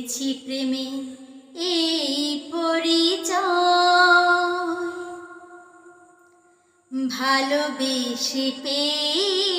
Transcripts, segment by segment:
পেয়েছি প্রেমে এই পরিচয়। ভালোবেসে পেয়ে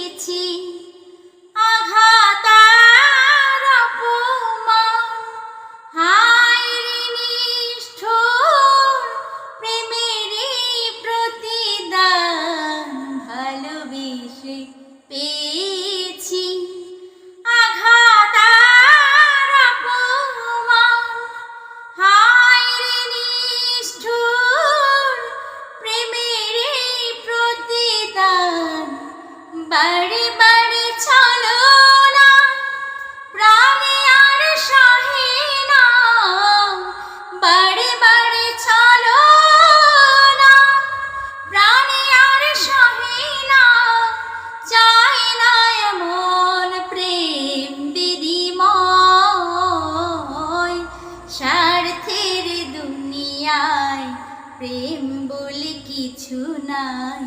প্রেম বলে কিছু নাই।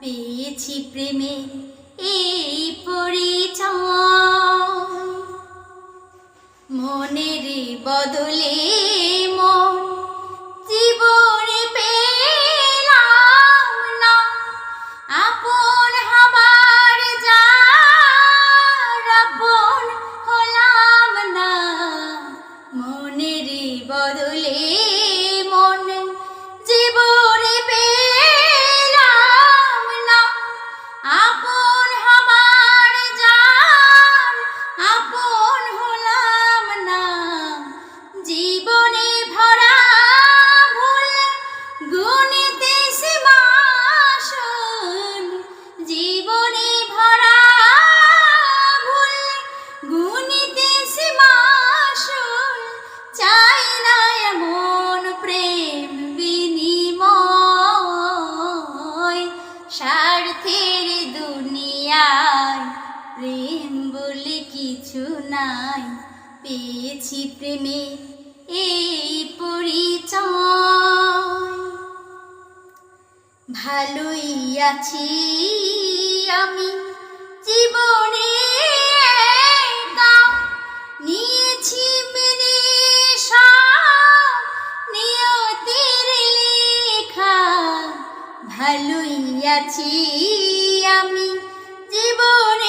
পেয়েছি প্রেমে এই পরিচয়। মনের বদলে মন প্রেম বলে কিছু নাই। পেয়েছি প্রেমে এই পরিচয়। ভালোই আছি আমি, জীবনে ভালোই আছি আমি, জীবনে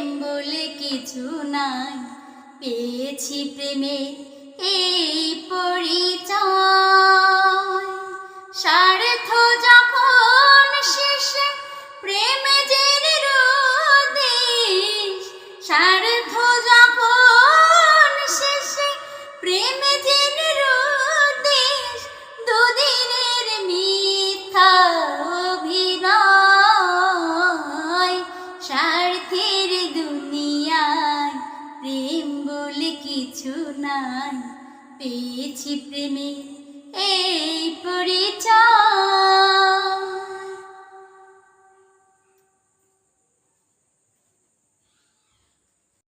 প্রেম বলে কিছু নাই। পেয়েছি প্রেমে এই পরিচয়। কিছু নাই। পেয়েছি প্রেমে